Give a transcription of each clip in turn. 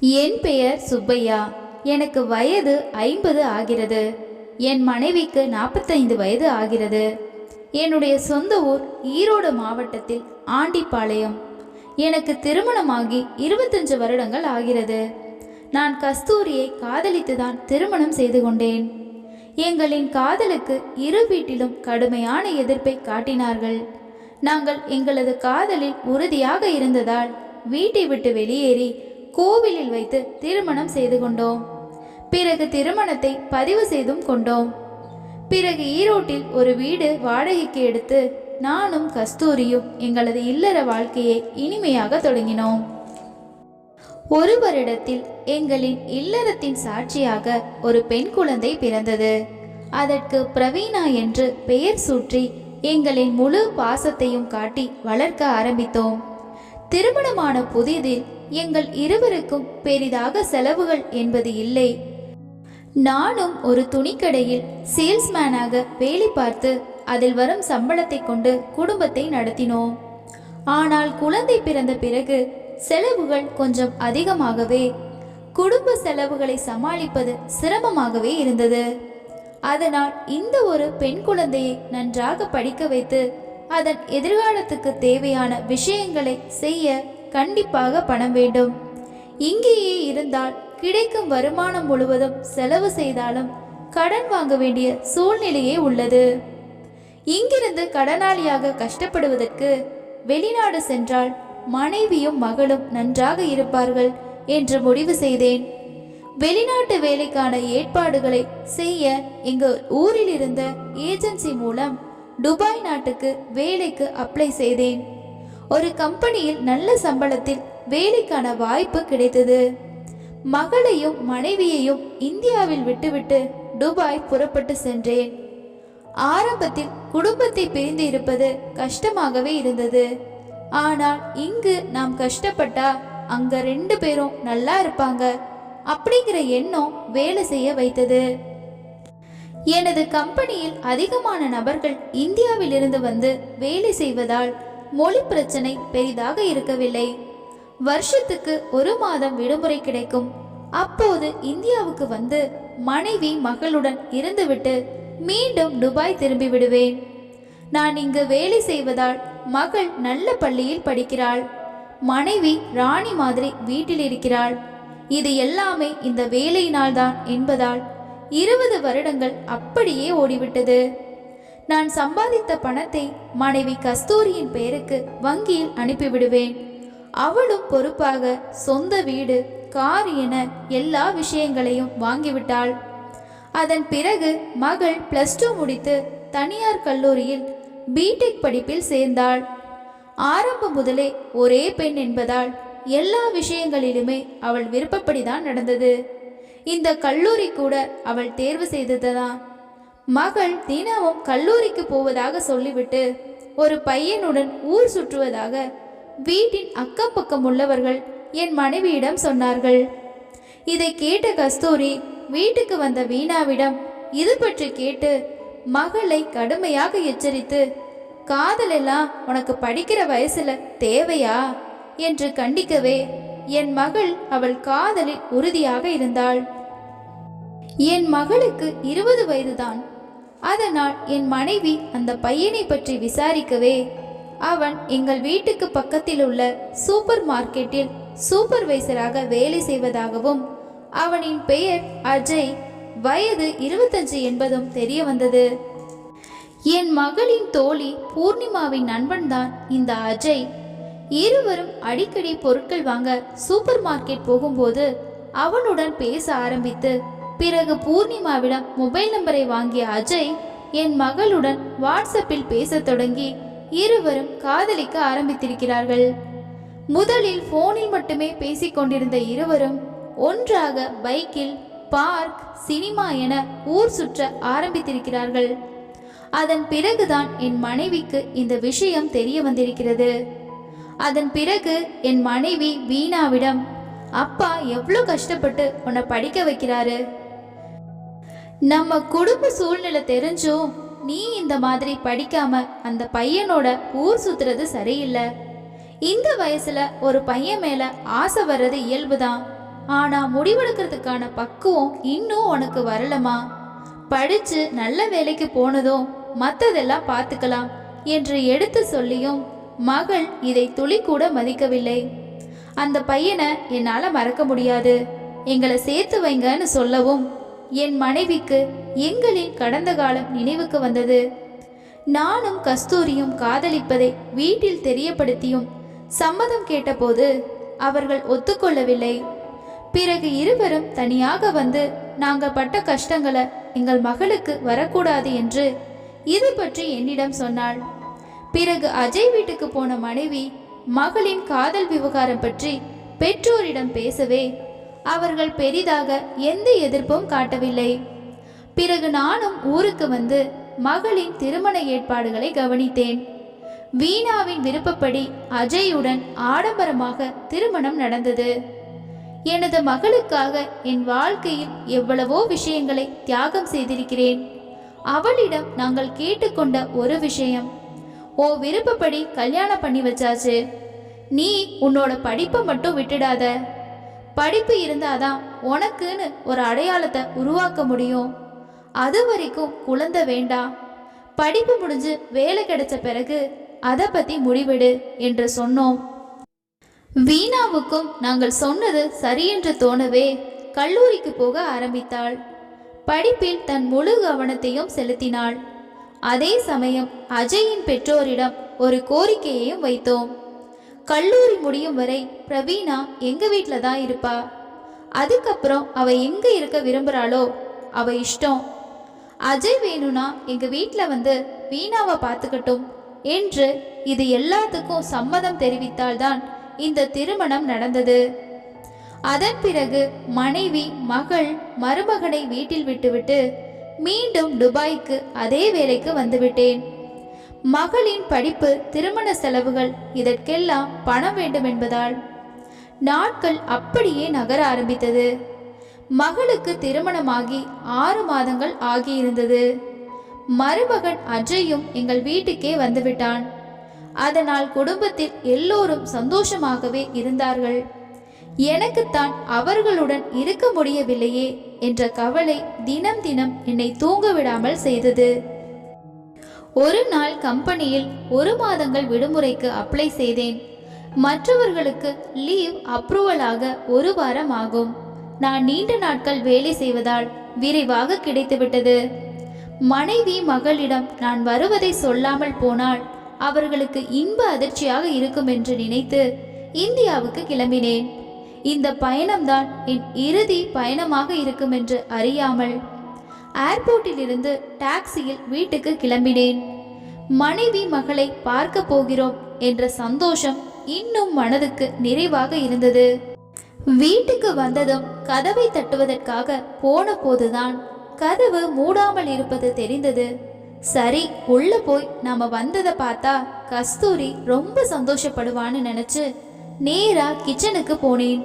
என் பெயர் சுப்பையா. எனக்கு வயது ஐம்பது ஆகிறது. என் மனைவிக்கு நாற்பத்தைந்து வயது ஆகிறது. என்னுடைய சொந்த ஊர் ஈரோடு மாவட்டத்தில் ஆண்டிப்பாளையம். எனக்கு திருமணமாகி இருபத்தஞ்சு வருடங்கள் ஆகிறது. நான் கஸ்தூரியை காதலித்துதான் திருமணம் செய்து கொண்டேன். எங்களின் காதலுக்கு இரு வீட்டிலும் கடுமையான எதிர்ப்பை காட்டினார்கள். நாங்கள் எங்களது காதலில் உறுதியாக இருந்ததால் வீட்டை விட்டு வெளியேறி கோவிலில் வைத்து திருமணம் செய்து கொண்டோம். பிறகு திருமணத்தை பதிவு செய்தும் கொண்டோம். பிறகு ஈரோட்டில் ஒரு வீடு வாடகைக்கு எடுத்து நானும் கஸ்தூரியும் எங்களது இல்லற வாழ்க்கையை இனிமையாக தொடங்கினோம். ஒரு வருடத்தில் எங்களின் இல்லறத்தின் சாட்சியாக ஒரு பெண் குழந்தை பிறந்தது. அதற்கு பிரவீனா என்று பெயர் சூற்றி எங்களின் முழு பாசத்தையும் காட்டி வளர்க்க ஆரம்பித்தோம். திருமணமான புதிதில் எங்கள் இருவருக்கும் பெரிதாக செலவுகள் என்பது இல்லை. நானும் ஒரு துணிக்கடையில் சேல்ஸ்மேனாக வேலை பார்த்து அதில் வரும் சம்பளத்தை கொண்டு குடும்பத்தை நடத்தினோம். ஆனால் குழந்தை பிறந்த பிறகு செலவுகள் கொஞ்சம் அதிகமாகவே குடும்ப செலவுகளை சமாளிப்பது சிரமமாகவே இருந்தது. அதனால் இந்த ஒரு பெண் குழந்தையை நன்றாக படிக்க வைத்து அதன் எதிர்காலத்துக்கு தேவையான விஷயங்களை செய்ய கண்டிப்பாக பணம் வேண்டும். இங்கேயே இருந்தால் கிடைக்கும் வருமானம் முழுவதும் செலவு செய்தாலும் கடன் வாங்க வேண்டிய சூழ்நிலையே உள்ளது. இங்கிருந்து கடனாளியாக கஷ்டப்படுவதற்கு வெளிநாடு சென்றால் மனைவியும் மகளும் நன்றாக இருப்பார்கள் என்று முடிவு செய்தேன். வெளிநாட்டு வேலைக்கான ஏற்பாடுகளை செய்ய எங்கள் ஊரில் இருந்த ஏஜென்சி மூலம் துபாய் நாட்டுக்கு வேலைக்கு அப்ளை செய்தேன். ஒரு கம்பெனியில் நல்ல சம்பளத்தில் வேலைக்கான வாய்ப்பு கிடைத்தது. மகளையும் மனைவியையும் இந்தியாவில் விட்டுவிட்டு துபாய் புறப்பட்டு சென்றேன். ஆரம்பத்தில் குடும்பத்தை பிரிந்து இருப்பது கஷ்டமாகவே இருந்தது. ஆனால் இங்கு நாம் கஷ்டப்பட்டா அங்க ரெண்டு பேரும் நல்லா இருப்பாங்க அப்படிங்கிற எண்ணம் வேலை செய்ய வைத்தது. எனது கம்பெனியில் அதிகமான நபர்கள் இந்தியாவில் இருந்து வந்து வேலை செய்வதால் மொழி பிரச்சனை பெரிதாக இருக்கவில்லை. வருஷத்துக்கு ஒரு மாதம் விடுமுறை கிடைக்கும். அப்போது இந்தியாவுக்கு வந்து மனைவி மகளுடன் இருந்துவிட்டு மீண்டும் துபாய் திரும்பி விடுவேன். நான் இங்கு வேலை செய்வதால் மகள் நல்ல பள்ளியில் படிக்கிறாள். மனைவி ராணி மாதிரி வீட்டில் இருக்கிறாள். இது எல்லாமே இந்த வேலையினால்தான் என்பதால் இருபது வருடங்கள் அப்படியே ஓடிவிட்டது. நான் சம்பாதித்த பணத்தை மனைவி கஸ்தூரியின் பெயருக்கு வங்கியில் அனுப்பிவிடுவேன். அவளும் பொறுப்பாக சொந்த வீடு கார் என எல்லா விஷயங்களையும் வாங்கிவிட்டாள். அதன் பிறகு மகள் பிளஸ் டூ முடித்து தனியார் கல்லூரியில் பிடெக் படிப்பில் சேர்ந்தாள். ஆரம்பம் முதலே ஒரே பெண் என்பதால் எல்லா விஷயங்களிலுமே அவள் விருப்பப்படிதான் நடந்தது. இந்த கல்லூரி கூட அவள் தேர்வு செய்ததுதான். மகள் தினமும் கல்லூரிக்கு போவதாக சொல்லிவிட்டு ஒரு பையனுடன் ஊர் சுற்றுவதாக வீட்டின் அக்கம் பக்கம் உள்ளவர்கள் என் மனைவியிடம் சொன்னார்கள். இதை கேட்ட கஸ்தூரி வீட்டுக்கு வந்த வீணாவிடம் இது பற்றி கேட்டு மகளை கடுமையாக எச்சரித்து காதலெல்லாம் உனக்கு படிக்கிற வயசுல தேவையா என்று கண்டிக்கவே என் மகள் அவள் காதலில் உறுதியாக இருந்தாள். என் மகளுக்கு இருபது வயதுதான். அதனால் என் மனைவி அந்த பையனை பற்றி விசாரிக்கவே அவன் எங்கள் வீட்டுக்கு பக்கத்தில் உள்ள சூப்பர் மார்க்கெட்டில் சூப்பர்வைசராக வேலை செய்வதாகவும் அவனின் பெயர் அஜய் வயது இருபத்தஞ்சு என்பதும் தெரிய வந்தது. என் மகளின் தோழி பூர்ணிமாவின் நண்பன்தான் இந்த அஜய். இருவரும் அடிக்கடி பொருட்கள் வாங்க சூப்பர் மார்க்கெட் போகும்போது அவனுடன் பேச ஆரம்பித்து பிறகு பூர்ணிமாவிடம் மொபைல் நம்பரை வாங்கிய அஜய் என் மகளுடன் வாட்ஸ்அப்பில் பேசத் தொடங்கி இருவரும் காதலிக்க ஆரம்பித்திருக்கிறார்கள். முதலில் போனில் மட்டுமே பேசிக் கொண்டிருந்த இருவரும் ஒன்றாக பைக்கில் பார்க் சினிமா என ஊர் சுற்ற ஆரம்பித்திருக்கிறார்கள். அதன் பிறகுதான் என் மனைவிக்கு இந்த விஷயம் தெரிய வந்திருக்கிறது. அதன் பிறகு என் மனைவி வீணாவிடம் அப்பா எவ்வளோ கஷ்டப்பட்டு உன்னை படிக்க வைக்கிறாரு? நம்ம குடும்ப சூழ்நிலை தெரிஞ்சும் நீ இந்த மாதிரி படிக்காம அந்த பையனோட ஊர் சுத்துறது சரியில்லை. இந்த வயசுல ஒரு பையன் மேல ஆசை வர்றது இயல்புதான். ஆனா முடிவெடுக்கிறதுக்கான பக்குவம் இன்னும் உனக்கு வரலமா? படிச்சு நல்ல வேலைக்கு போனதும் மத்ததெல்லாம் பார்த்துக்கலாம் என்று எடுத்து சொல்லியும் மகள் இதை துளி கூட மதிக்கவில்லை. அந்த பையனை என்னால மறக்க முடியாது. எங்களை சேர்த்து வைங்கன்னு சொல்லவும் என் மனைவிக்கு எங்களின் கடந்த காலம் நினைவுக்கு வந்தது. நானும் கஸ்தூரியும் காதலிப்பதை வீட்டில் தெரியப்படுத்தியும் சம்மதம் கேட்டபோது அவர்கள் ஒத்துக்கொள்ளவில்லை. பிறகு இருவரும் தனியாக வந்து நாங்கள் பட்ட கஷ்டங்களை எங்கள் மகளுக்கு வரக்கூடாது என்று இது பற்றி என்னிடம் சொன்னாள். பிறகு அஜய் வீட்டுக்கு போன மனைவி மகளின் காதல் விவகாரம் பற்றி பெற்றோரிடம் பேசவே அவர்கள் பெரிதாக எந்த எதிர்ப்பும் காட்டவில்லை. பிறகு நானும் ஊருக்கு வந்து மகளின் திருமண ஏற்பாடுகளை கவனித்தேன். வீணாவின் விருப்பப்படி அஜயுடன் ஆடம்பரமாக திருமணம் நடந்தது. எனது மகளுக்காக என் வாழ்க்கையில் எவ்வளவோ விஷயங்களை தியாகம் செய்திருக்கிறேன். அவளிடம் நாங்கள் கேட்டுக்கொண்ட ஒரு விஷயம். ஓ விருப்பப்படி கல்யாணம் பண்ணி வச்சாச்சு. நீ உன்னோட படிப்பை மட்டும் விட்டுடாத. படிப்பு இருந்தாதான் உனக்குன்னு ஒரு அடையாளத்தை உருவாக்க முடியும். அது வரைக்கும் குழந்தை வேண்டாம் படிப்பு முடிஞ்சு வேலை கிடைச்ச பிறகு அதை பற்றி முடிவெடு என்று சொன்னோம். வீணாவுக்கும் நாங்கள் சொன்னது சரியென்று தோணவே கல்லூரிக்கு போக ஆரம்பித்தாள். படிப்பில் தன் முழு கவனத்தையும் செலுத்தினாள். அதே சமயம் அஜயின் பெற்றோரிடம் ஒரு கோரிக்கையையும் வைத்தோம். கல்லூரி முடியும் வரை பிரவீனா எங்கள் வீட்டில் தான் இருப்பா. அதுக்கப்புறம் அவள் எங்கே இருக்க விரும்புறாளோ அவள் இஷ்டம். அஜய் வேணும்னா எங்கள் வீட்டில் வந்து வீணாவை பார்த்துக்கட்டும் என்று இது எல்லாத்துக்கும் சம்மதம் தெரிவித்தால்தான் இந்த திருமணம் நடந்தது. அதன் பிறகு மனைவி மகள் மருமகனை வீட்டில் விட்டுவிட்டு மீண்டும் துபாய்க்கு அதே வேலைக்கு வந்துவிட்டேன். மகளின் படிப்பு திருமண செலவுகள் இதற்கெல்லாம் பணம் வேண்டும் என்பதால். நாட்கள் அப்படியே நகர ஆரம்பித்தது. மகளுக்கு திருமணமாகி ஆறு மாதங்கள் ஆகியிருந்தது. மருமகன் அஜயும் எங்கள் வீட்டுக்கே வந்துவிட்டான். அதனால் குடும்பத்தில் எல்லோரும் சந்தோஷமாகவே இருந்தார்கள். எனக்குத்தான் அவர்களுடன் இருக்க முடியவில்லையே என்ற கவலை தினம் தினம் என்னை தூங்க விடாமல் செய்தது. ஒரு நாள் கம்பெனியில் ஒரு மாதங்கள் விடுமுறைக்கு அப்ளை செய்தேன். மற்றவர்களுக்கு லீவ் அப்ரூவலாக ஒரு வாரம் ஆகும். நான் நீண்ட நாட்கள் வேலை செய்வதால் விரைவாக கிடைத்துவிட்டது மனைவி மகளிடம் நான் வருவதை சொல்லாமல் போனால் அவர்களுக்கு இன்ப அதிர்ச்சியாக இருக்கும் என்று நினைத்து இந்தியாவுக்கு கிளம்பினேன். இந்த பயணம்தான் என் இறுதி பயணமாக இருக்கும் என்று அறியாமல் ஏர்போர்ட்டில் இருந்து டாக்ஸியில் வீட்டுக்கு கிளம்பினேன். மனைவி மகளை பார்க்க போகிறோம் என்ற சந்தோஷம் இன்னும் மனதுக்கு நிறைவாக இருந்தது. வீட்டுக்கு வந்ததும் கதவை தட்டுவதற்காக போன போதுதான் கதவு மூடாமல் இருப்பது தெரிந்தது. சரி உள்ள போய் நாம வந்ததை பார்த்தா கஸ்தூரி ரொம்ப சந்தோஷப்படுவான்னு நினைச்சு நேரா கிச்சனுக்கு போனேன்.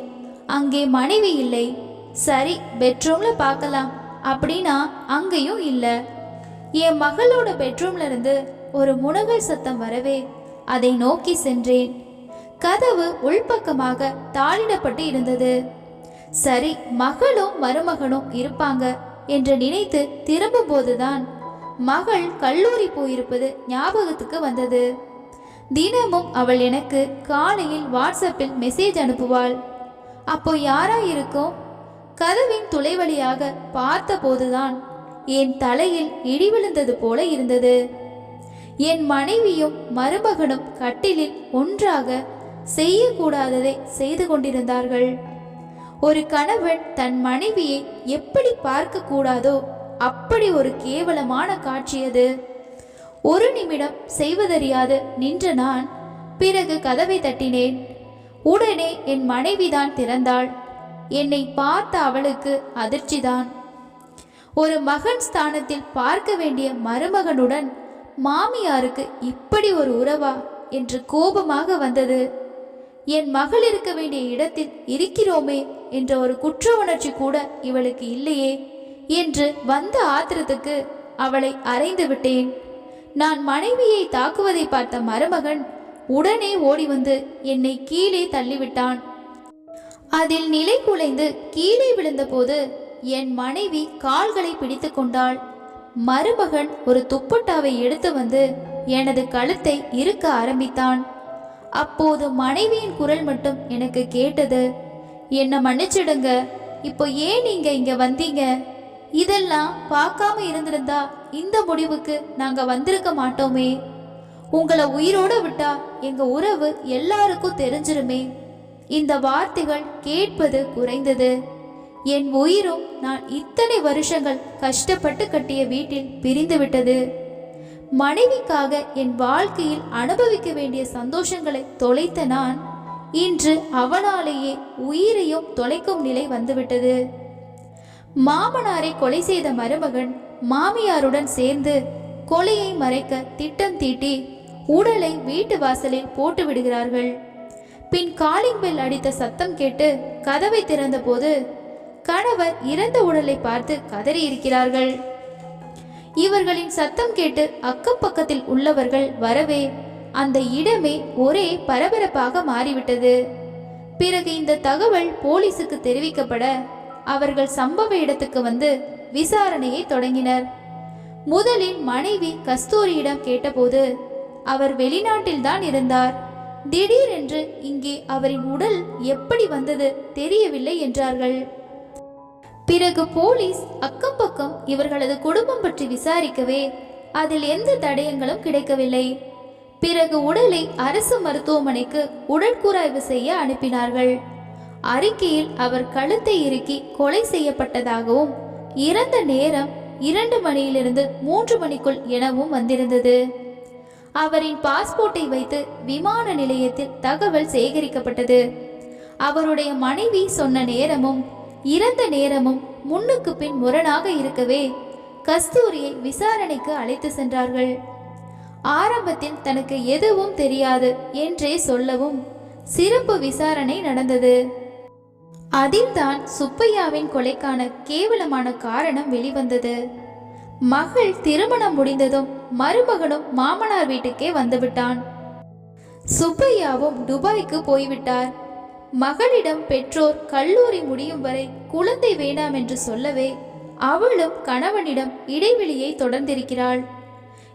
அங்கே மனைவி இல்லை. சரி பெட்ரூம்ல பார்க்கலாம். அப்படின்னா அங்கேயும் இல்லை. என் மகளோட பெட்ரூம்ல இருந்து ஒரு முனகல் சத்தம் வரவே அதை நோக்கி சென்றேன். கதவு உள்பக்கமாக தாளிடப்பட்டு இருந்தது. சரி மகளும் மருமகனும் இருப்பாங்க என்று நினைத்து திரும்பும்போதுதான் மகள் கல்லூரி போயிருப்பது ஞாபகத்துக்கு வந்தது. தினமும் அவள் எனக்கு காலையில் வாட்ஸ்அப்பில் மெசேஜ் அனுப்புவாள். அப்போ யாரா இருக்கும் கதவின் துளை வழியாக பார்த்தபோதுதான் என் தலையில் இடி விழுந்தது போல இருந்தது. என் மனைவியும் மருமகனும் கட்டிலில் ஒன்றாக செய்யக்கூடாததை செய்து கொண்டிருந்தார்கள். ஒரு கணவன் தன் மனைவியை எப்படி பார்க்க கூடாதோ அப்படி ஒரு கேவலமான காட்சி அது. ஒரு நிமிடம் செய்வதறியாது நின்ற நான் பிறகு கதவை தட்டினேன். உடனே என் மனைவிதான் திறந்தாள். என்னை பார்த்த அவளுக்கு அதிர்ச்சிதான். ஒரு மகன் ஸ்தானத்தில் பார்க்க வேண்டிய மருமகனுடன் மாமியாருக்கு இப்படி ஒரு உறவா? என்று கோபமாக வந்தது. என் மகள் இருக்க வேண்டிய இடத்தில் இருக்கிறோமே என்ற ஒரு குற்ற உணர்ச்சி கூட இவளுக்கு இல்லையே என்று வந்த ஆத்திரத்துக்கு அவளை அறைந்து விட்டேன். நான் மனைவியை தாக்குவதை பார்த்த மருமகன் உடனே ஓடி வந்து என்னை கீழே தள்ளிவிட்டான். அதில் நிலை குலைந்து கீழே விழுந்தபோது என் மனைவி கால்களை பிடித்து கொண்டாள். மருமகன் ஒரு துப்பட்டாவை எடுத்து வந்து எனது கழுத்தை இறுக்க ஆரம்பித்தான். அப்போது மனைவியின் குரல் மட்டும் எனக்கு கேட்டது என்னை மன்னிச்சிடுங்க இப்போ ஏன் நீங்க இங்க வந்தீங்க? இதெல்லாம் பார்க்காம இருந்திருந்தா இந்த முடிவுக்கு நாங்க வந்திருக்க மாட்டோமே. உங்களை உயிரோட விட்டா எங்க உறவு எல்லாருக்கும் தெரிஞ்சிருமே. இந்த வார்த்தைகள் கேட்பது குறைந்தது. என் உயிரும் நான் இத்தனை வருஷங்கள் கஷ்டப்பட்டு கட்டிய வீட்டில் பிரிந்துவிட்டது மனைவிக்காக என் வாழ்க்கையில் அனுபவிக்க வேண்டிய சந்தோஷங்களை தொலைத்த நான் இன்று அவனாலேயே உயிரையும் தொலைக்கும் நிலை வந்துவிட்டது. மாமனாரை கொலை செய்த மருமகன் மாமியாருடன் சேர்ந்து கொலையை மறைக்க திட்டம் தீட்டி உடலை வீட்டு வாசலில் போட்டு விடுகிறார்கள் பின் காலிங் பெல் அடித்த சத்தம் கேட்டு கதவை திறந்தபோது கணவர் இறந்த உடலை பார்த்து கதறி இருக்கிறார்கள். இவர்களின் சத்தம் கேட்டு அக்கம் பக்கத்தில் உள்ளவர்கள் வரவே அந்த இடமே ஒரே பரபரப்பாக மாறிவிட்டது. பிறகு இந்த தகவல் போலீசுக்கு தெரிவிக்கப்பட அவர்கள் சம்பவ இடத்துக்கு வந்து விசாரணையை தொடங்கினர். முதலில் மனைவி கஸ்தூரியிடம் கேட்டபோது அவர் வெளிநாட்டில்தான் இருந்தார். திடீரென்று இங்கே அவரின் உடல் எப்படி வந்தது தெரியவில்லை என்றார்கள். பிறகு போலீஸ் அக்கம் பக்கம் இவர்களது குடும்பம் பற்றி விசாரிக்கவே அதில் எந்த தடயங்களும் கிடைக்கவில்லை. பிறகு உடலை அரசு மருத்துவமனைக்கு உடற்கூராய்வு செய்ய அனுப்பினார்கள். அறிக்கையில் அவர் கழுத்தை இறுக்கி கொலை செய்யப்பட்டதாகவும் இறந்த நேரம் இரண்டு மணியிலிருந்து மூன்று மணிக்குள் எனவும் வந்திருந்தது. அவரின் பாஸ்போர்ட்டை வைத்து விமான நிலையத்தில் தகவல் சேகரிக்கப்பட்டது. அவருடைய மனைவி சொன்ன நேரமும் இறந்த நேரமும் முன்னுக்கு பின் முரணாக இருக்கவே கஸ்தூரியை விசாரணைக்கு அழைத்து சென்றார்கள். ஆரம்பத்தில் தனக்கு எதுவும் தெரியாது என்றே சொல்லவும் சிறப்பு விசாரணை நடந்தது. அதில்தான் சுப்பையாவின் கொலைக்கான கேவலமான காரணம் வெளிவந்தது. மகள் திருமணம் முடிந்ததும் மருமகனும் மாமனார் வீட்டுக்கே வந்துவிட்டான். சுப்பையாவும் துபாய்க்கு போய்விட்டார். மகளிடம் பெற்றோர் கல்லூரி முடியும் வரை குழந்தை வேண்டாம் என்று சொல்லவே அவளும் கணவனிடம் இடைவெளியை தொடர்ந்திருக்கிறாள்.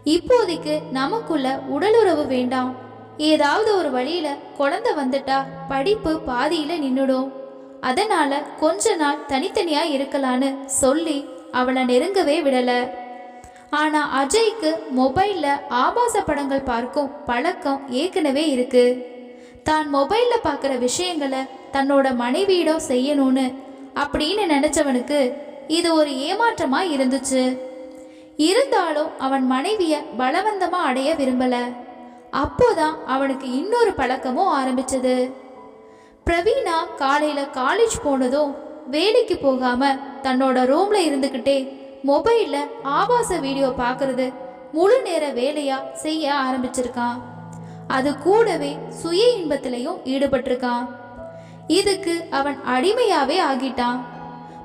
இப்போதைக்கு நமக்குள்ள உடலுறவு வேண்டாம். ஏதாவது ஒரு வழியில குழந்தை வந்துட்டா படிப்பு பாதியில நின்னுடும். அதனால கொஞ்ச நாள் தனித்தனியா இருக்கலான்னு சொல்லி அவளை நெருங்கவே விடல. ஆனா அஜய்க்கு மொபைல்ல ஆபாச படங்கள் பார்க்கும் பழக்கம் ஏற்கனவே இருக்கு. தான் மொபைல்ல பார்க்குற விஷயங்களை தன்னோட மனைவியிடம் செய்யணும்னு அப்படின்னு நினைச்சவனுக்கு இது ஒரு ஏமாற்றமா இருந்துச்சு. இருந்தாலும் அவன் மனைவிய பலவந்தமா அடைய விரும்பல. அப்போதான் அவனுக்கு இன்னொரு பழக்கமும் ஆரம்பிச்சது. பிரவீனா காலையில காலேஜ் போனதும் வேலைக்கு போகாம தன்னோட ரூம்ல இருந்துக்கிட்டே மொபைல்ல ஆபாச வீடியோ பார்க்கறது முழு நேர வேலையா செய்ய ஆரம்பிச்சிருக்கான். அது கூடவே சுய இன்பத்திலையும் ஈடுபட்டிருக்கான். இதுக்கு அவன் அடிமையாவே ஆகிட்டான்.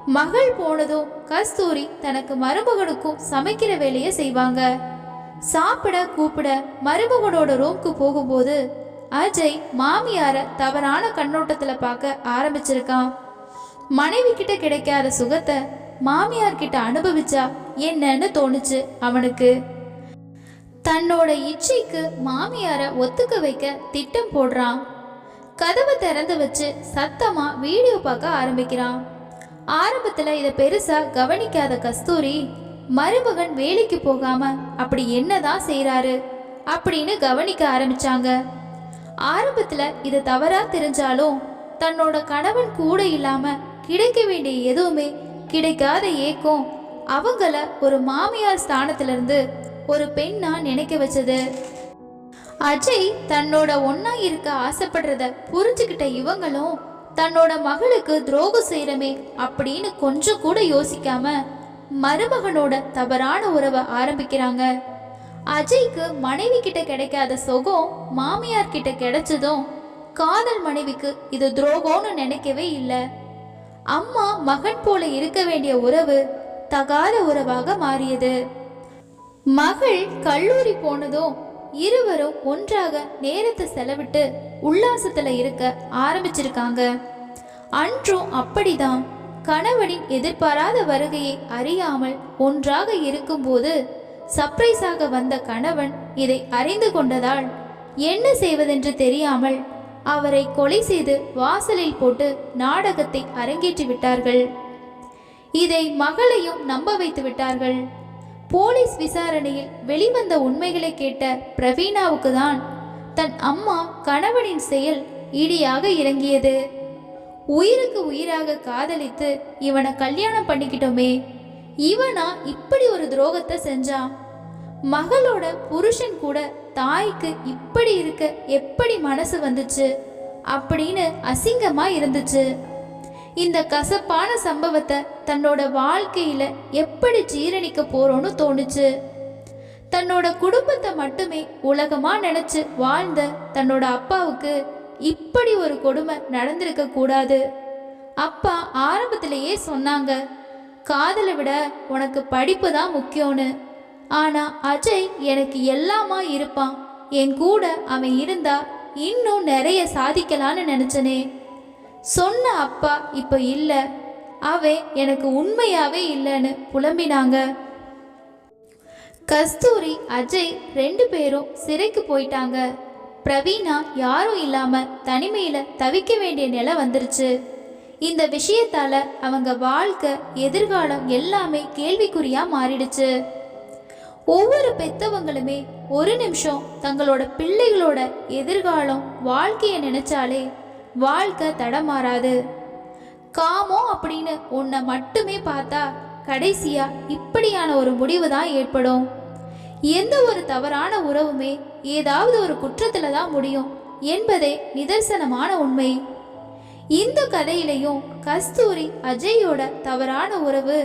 மகள் போனதும் கஸ்தூரி தனக்கு மருமகனுக்கும் சமைக்கிற வேலையை செய்வாங்க. சாப்பிட கூப்பிட மருமகனோட ரூம்க்கு போகும்போது அஜய் மாமியார தவறான கண்ணோட்டத்துல பார்க்க ஆரம்பிச்சிருக்கான். மனைவி கிட்ட கிடைக்காத சுகத்தை மாமியார் கிட்ட அனுபவிச்சா என்னன்னு தோணுச்சு அவனுக்கு. தன்னோட இச்சைக்கு மாமியார ஒத்துக்க வைக்க திட்டம் போடுறான். கதவை திறந்து வச்சு சத்தமா வீடியோ பார்க்க ஆரம்பிக்கிறான். ஆரம்பத்துல இதை பெருசா கவனிக்காத கஸ்தூரி மருமகன் வேலைக்கு போகாம அப்படி என்னதான் செய்யறாரு அப்படின்னு கவனிக்க ஆரம்பிச்சாங்க. ஆரம்பத்துல இது தவறா தெரிஞ்சாலும் தன்னோட கணவன் கூட இல்லாம கிடைக்க வேண்டிய எதுவுமே கிடைக்காத ஏக்கம். அவங்கள ஒரு மாமியார் ஸ்தானத்திலிருந்து ஒரு பெண்ணா நினைக்க வச்சது. அஜய் தன்னோட ஒன்னா இருக்க ஆசைப்படுறத புரிஞ்சுக்கிட்ட இவங்களும் தன்னோட மகளுக்கு துரோகம் செய்யறமே அப்படின்னு கொஞ்சம் கூட யோசிக்காம மருமகனோட தவறான உறவை ஆரம்பிக்கிறாங்க. அஜய்க்கு மனைவி கிட்ட கிடைக்காத சுகம் மாமியார் கிட்ட கிடைச்சதும் காதல் மனைவிக்கு இது துரோகம்னு நினைக்கவே இல்லை. அம்மா மகன் போல இருக்க வேண்டிய உறவு தகாத உறவாக மாறியது. மகள் கல்லூரி போனதும் இருவரும் ஒன்றாக நேரத்தை செலவிட்டு உல்லாசத்துல இருக்க ஆரம்பிச்சிருக்காங்க. அன்றும் அப்படிதான் கணவனின் எதிர்பாராத வருகையை அறியாமல் ஒன்றாக இருக்கும்போது சர்ப்ரைஸாக வந்த கணவன் இதை அறிந்து கொண்டதால் என்ன செய்வதென்று தெரியாமல் அவரை கொலை செய்து வாசலில் போட்டு நாடகத்தை அரங்கேற்றி விட்டார்கள். இதை மகளையும் நம்ப வைத்து விட்டார்கள். போலீஸ் விசாரணையில் வெளிவந்த உண்மைகளை கேட்ட பிரவீணாவுக்கு தான் தன் அம்மா கணவனின் செயல் இடியாக இறங்கியது. உயிருக்கு உயிராக காதலித்து இவனை கல்யாணம் பண்ணிக்கிட்டோமே இவனா இப்படி ஒரு துரோகத்தை செஞ்சான்? மகளோட புருஷன் கூட தாய்க்கு இப்படி இருக்க எப்படி மனசு வந்துச்சு? அப்படின்னு அசிங்கமா இருந்துச்சு. இந்த கசப்பான சம்பவத்தை தன்னோட வாழ்க்கையில எப்படி ஜீரணிக்க போறோன்னு தோணுச்சு. தன்னோட குடும்பத்தை மட்டுமே உலகமா நினைச்சு வாழ்ந்த தன்னோட அப்பாவுக்கு இப்படி ஒரு கொடுமை நடந்திருக்க கூடாது. அப்பா ஆரம்பத்திலேயே சொன்னாங்க காதலை விட உனக்கு படிப்பு தான் முக்கியம்னு. ஆனா அஜய் எனக்கு எல்லாமா இருப்பான். என் கூட அவன் இருந்தா இன்னும் நிறைய சாதிக்கலான்னு நினைச்சனே. சொன்ன அப்பா இப்ப இல்ல. அவன் எனக்கு உண்மையாவே இல்லைன்னு புலம்பினாங்க. கஸ்தூரி அஜய் ரெண்டு பேரும் சிறைக்கு போயிட்டாங்க. பிரவீனா யாரும் இல்லாம தனிமையில தவிக்க வேண்டிய நிலை வந்துருச்சு. இந்த விஷயத்தால அவங்க வாழ்க்கை எதிர்காலம் எல்லாமே கேள்விக்குறியா மாறிடுச்சு. ஒவ்வொரு பெத்தவங்களுமே ஒரு நிமிஷம் தங்களோட பிள்ளைகளோட எதிர்காலம் வாழ்க்கையை நினைச்சாலே வாழ்க்கை தடமாறாது. காமம் அப்படின்னு உன்னை மட்டுமே பார்த்தா கடைசியா இப்படியான ஒரு முடிவு தான் ஏற்படும். எந்த ஒரு தவறான உறவுமே ஏதாவது ஒரு குற்றத்துல தான் முடியும் என்பதே நிதர்சனமான உண்மை. இந்த கதையிலையும் கஸ்தூரி அஜயோட தவறான உறவு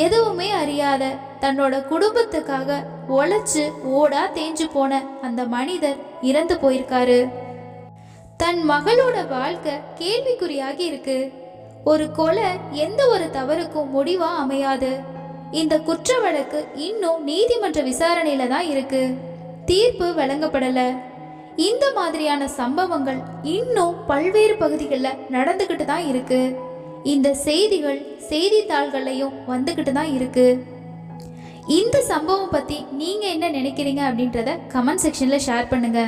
எதுவுமே அறியாத தன்னோட குடும்பத்துக்காக உழைச்சு ஓடா தேஞ்சு போன அந்த மனிதர் இறந்து போயிருக்காரு. தன் மகளோட வாழ்க்கை கேள்விக்குறியாகி இருக்கு. ஒரு கொலை எந்த ஒரு தவறுக்கும் முடிவா அமையாது. இந்த குற்ற வழக்கு இன்னும் நீதிமன்ற விசாரணையில தான் இருக்கு. தீர்ப்பு வழங்கப்படல. இந்த மாதிரியான சம்பவங்கள் இன்னும் பல்வேறு பகுதிகளில் நடந்துக்கிட்டு தான் இருக்குது இந்த செய்திகள் செய்தித்தாள்கள்லையும் வந்துக்கிட்டு தான் இருக்கு. இந்த சம்பவம் பற்றி நீங்கள் என்ன நினைக்கிறீங்க அப்படின்றத கமெண்ட் செக்ஷனில் ஷேர் பண்ணுங்க.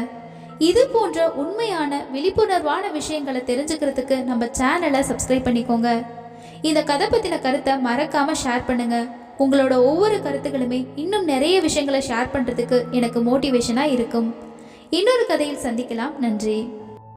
இது போன்ற உண்மையான விழிப்புணர்வான விஷயங்களை தெரிஞ்சுக்கிறதுக்கு நம்ம சேனலை சப்ஸ்கிரைப் பண்ணிக்கோங்க. இந்த கதை பற்றின கருத்தை மறக்காமல் ஷேர் பண்ணுங்க. உங்களோட ஒவ்வொரு கருத்துக்களுமே இன்னும் நிறைய விஷயங்களை ஷேர் பண்ணுறதுக்கு எனக்கு மோட்டிவேஷனாக இருக்கும். இன்னொரு கதையில் சந்திக்கலாம். நன்றி.